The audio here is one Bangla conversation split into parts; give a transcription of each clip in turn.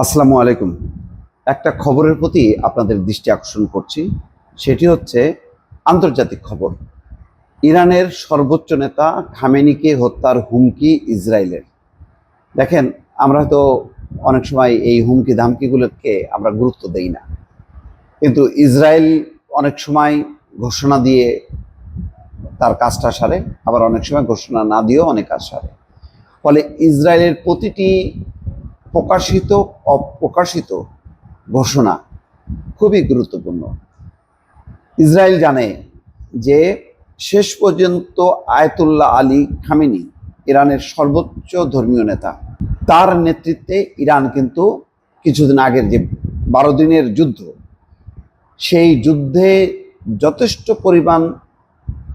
আসসালামু আলাইকুম। একটা খবরের প্রতি আপনাদের দৃষ্টি আকর্ষণ করছি। সেটি হচ্ছে আন্তর্জাতিক খবর। ইরানের সর্বোচ্চ নেতা খামেনিকে হত্যার হুমকি ইসরায়েলের। দেখেন, আমরা হয়তো অনেক সময় এই হুমকি ধামকিগুলোকে আমরা গুরুত্ব দেই না। কিন্তু ইসরায়েল অনেক সময় ঘোষণা দিয়ে তার কাজটা সারে, আবার অনেক সময় ঘোষণা না দিয়েও অনেক কাজ সারে। ফলে ইসরায়েলের প্রতিটি প্রকাশিত, অপ্রকাশিত ঘোষণা খুবই গুরুত্বপূর্ণ। ইসরায়েল জানে যে শেষ পর্যন্ত আয়তুল্লাহ আলী খামিনি, ইরানের সর্বোচ্চ ধর্মীয় নেতা। তার নেতৃত্বে ইরান কিন্তু কিছুদিন আগের যে বারো দিনের যুদ্ধ, সেই যুদ্ধে যথেষ্ট পরিমাণ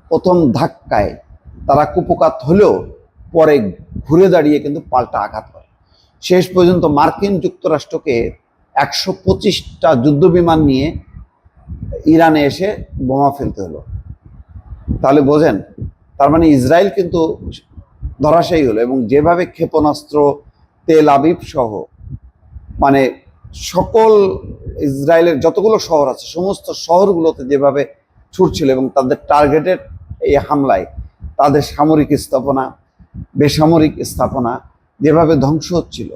প্রথম ধাক্কায় তারা কুপকাত হলেও পরে ঘুরে দাঁড়িয়ে কিন্তু পাল্টা আঘাত করে। শেষ পর্যন্ত মার্কিন যুক্তরাষ্ট্রকে একশো পঁচিশটা যুদ্ধবিমান নিয়ে ইরানে এসে বোমা ফেলতে হলো। তাহলে বোঝেন, তার মানে ইসরায়েল কিন্তু ধরাশায়ী হলো এবং যেভাবে ক্ষেপণাস্ত্র, তেল আবিব সহ মানে সকল ইসরায়েলের যতগুলো শহর আছে, সমস্ত শহরগুলোতে যেভাবে ছুটছিল এবং তাদের টার্গেটেড এই হামলায়, তাদের সামরিক স্থাপনা, বেসামরিক স্থাপনা যেভাবে ধ্বংস হচ্ছিল,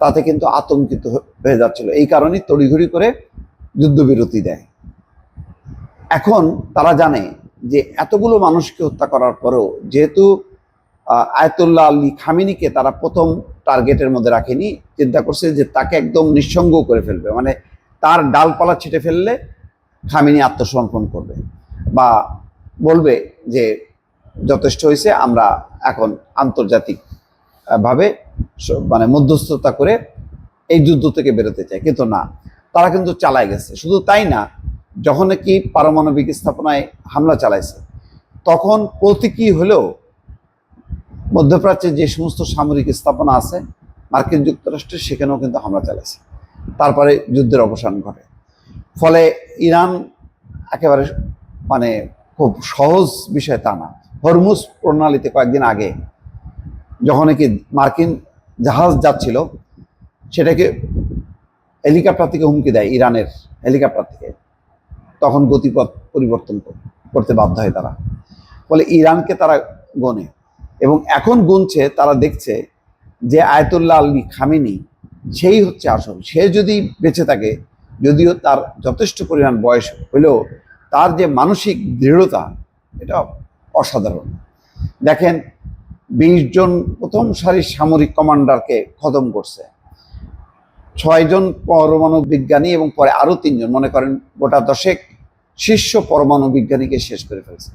তাতে কিন্তু আতঙ্কিত হয়ে যাচ্ছিল। এই কারণেই তড়িঘড়ি করে যুদ্ধবিরতি দেয়। এখন তারা জানে যে এতগুলো মানুষকে হত্যা করার পরেও যেহেতু আয়তুল্লাহ আলী খামিনিকে তারা প্রথম টার্গেটের মধ্যে রাখেনি, চিন্তা করছে যে তাকে একদম নিঃসঙ্গ করে ফেলবে। মানে তার ডালপালা ছিটে ফেললে খামিনি আত্মসমর্পণ করবে বা বলবে যে যথেষ্ট হয়েছে, আমরা এখন আন্তর্জাতিক ভাবে মানে মধ্যস্থতা করে এই যুদ্ধ থেকে বেরোতে চায়। কিন্তু না, তারা কিন্তু চালায় গেছে। শুধু তাই না, যখন কি পারমাণবিক স্থাপনায় হামলা চালাইছে, তখন প্রতীকী হলেও মধ্যপ্রাচ্যে যে সমস্ত সামরিক স্থাপনা আছে, মার্কিন যুক্তরাষ্ট্রের সেখানেও কিন্তু হামলা চালাইছে। তারপরে যুদ্ধের অবসান ঘটে। ফলে ইরান একেবারে মানে খুব সহজ বিষয় তা না। হরমুজ প্রণালীতে কয়েকদিন আগে যখন কি মার্কিন জাহাজ যাচ্ছিল, সেটাকে হেলিকপ্টার থেকে হুমকি দেয় ইরানের হেলিকপ্টার থেকে। তখন গতিপথ পরিবর্তন করতে বাধ্য হয় তারা। ফলে ইরানকে তারা গনে এবং এখন গুনছে, তারা দেখছে যে আয়তুল্লাহ আলী খামেনি, সেই হচ্ছে আসল। সে যদি বেঁচে থাকে, যদিও তার যথেষ্ট পরিমাণ বয়স হলেও তার যে মানসিক দৃঢ়তা, এটা অসাধারণ। দেখেন বিশ জন প্রথম সারির সামরিক কমান্ডারকে খতম করছে। ছয়জন পরমাণু বিজ্ঞানী এবং পরে আরও তিনজন মনে করেন গোটা দশেক শীর্ষ পরমাণু বিজ্ঞানীকে শেষ করে ফেলছে।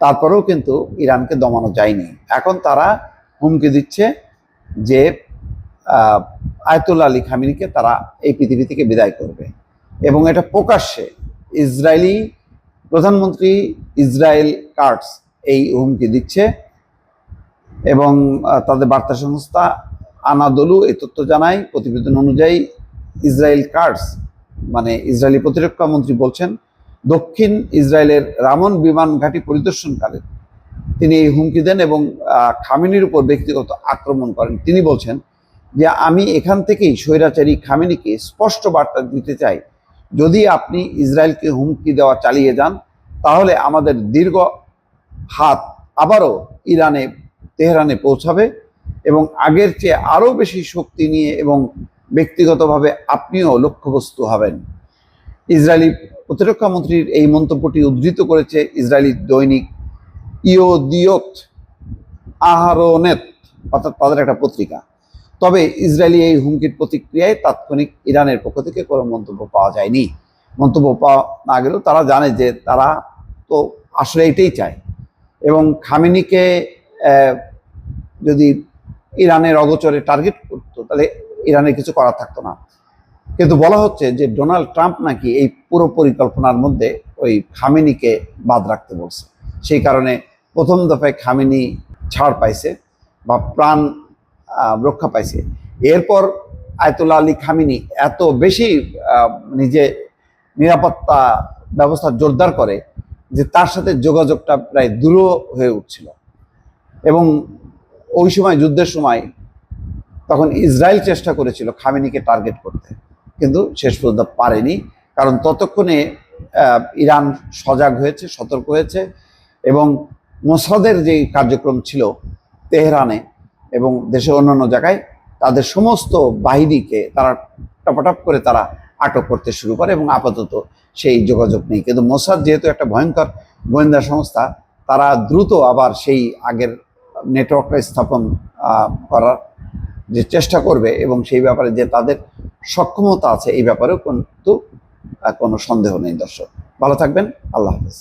তারপরেও কিন্তু ইরানকে দমানো যায়নি। এখন তারা হুমকি দিচ্ছে যে আহ, আয়তুল্লাহ আলী খামিনিকে তারা এই পৃথিবী থেকে বিদায় করবে। এবং এটা প্রকাশ্যে ইসরায়েলি প্রধানমন্ত্রী ইসরায়েল কার্টস এই হুমকি দিচ্ছে। এবং তাদের বার্তা সংস্থা আনাদলু এই তথ্য জানায়। প্রতিবেদন অনুযায়ী ইসরায়েল কার্টস মানে ইসরায়েলি প্রতিরক্ষা মন্ত্রী বলছেন, দক্ষিণ ইসরায়েলের রামন বিমান ঘাঁটি পরিদর্শনকালে তিনি এই হুমকি দেন এবং খামেনির উপর ব্যক্তিগত আক্রমণ করেন। তিনি বলছেন যে, আমি এখান থেকেই স্বৈরাচারী খামেনিকে স্পষ্ট বার্তা দিতে চাই। যদি আপনি ইসরায়েলকে হুমকি দেওয়া চালিয়ে যান, তাহলে আমাদের দীর্ঘ হাত আবারও ইরানে তেহরানে পৌঁছাবে এবং আগের চেয়ে আরও বেশি শক্তি নিয়ে এবং ব্যক্তিগতভাবে আপনিও লক্ষ্যবস্তু হবেন। ইসরায়েলি প্রতিরক্ষা মন্ত্রীর এই মন্তব্যটি উদ্ধৃত করেছে ইসরায়েলি দৈনিক ইয়োদিয়ত আহারোনেত, অর্থাৎ তাদের একটা পত্রিকা। তবে ইসরায়েলি এই হুমকির প্রতিক্রিয়ায় তাৎক্ষণিক ইরানের পক্ষ থেকে কোনো মন্তব্য পাওয়া যায়নি। মন্তব্য পাওয়া না গেলেও তারা জানে যে তারা তো আসলে এটাই চায়। এবং খামিনিকে যদি ইরানের অগোচরে টার্গেট করতো, তাহলে ইরানের কিছু করার থাকতো না। কিন্তু বলা হচ্ছে যে ডোনাল্ড ট্রাম্প নাকি এই পুরো পরিকল্পনার মধ্যে ওই খামিনিকে বাদ রাখতে বলছে। সেই কারণে প্রথম দফায় খামিনি ছাড় পাইছে বা প্রাণ রক্ষা পাইছে। এরপর আয়তুল্লাহ আলী খামিনি এত বেশি নিজে নিরাপত্তা ব্যবস্থা জোরদার করে যে তার সাথে যোগাযোগটা প্রায় দূর হয়ে উঠছিল। এবং ওই সময়, যুদ্ধের সময় তখন ইসরায়েল চেষ্টা করেছিল খামেনিকে টার্গেট করতে। কিন্তু শেষ পর্যন্ত পারেনি। কারণ ততক্ষণে ইরান সজাগ হয়েছে, সতর্ক হয়েছে এবং মোসাদের যে কার্যক্রম ছিল তেহরানে এবং দেশের অন্যান্য জায়গায়, তাদের সমস্ত বাহিনীকে তারা টপাটপ করে তারা আটক করতে শুরু করে এবং আপাতত সেই যোগাযোগ নেই। কিন্তু মোসাদ যেহেতু একটা ভয়ঙ্কর গোয়েন্দা সংস্থা, তারা দ্রুত আবার সেই আগের নেটওয়ার্কটা স্থাপন করার যে চেষ্টা করবে এবং সেই ব্যাপারে যে তাদের সক্ষমতা আছে, এই ব্যাপারেও কিন্তু কোনো সন্দেহ নেই দর্শক। ভালো থাকবেন, আল্লাহ হাফেজ।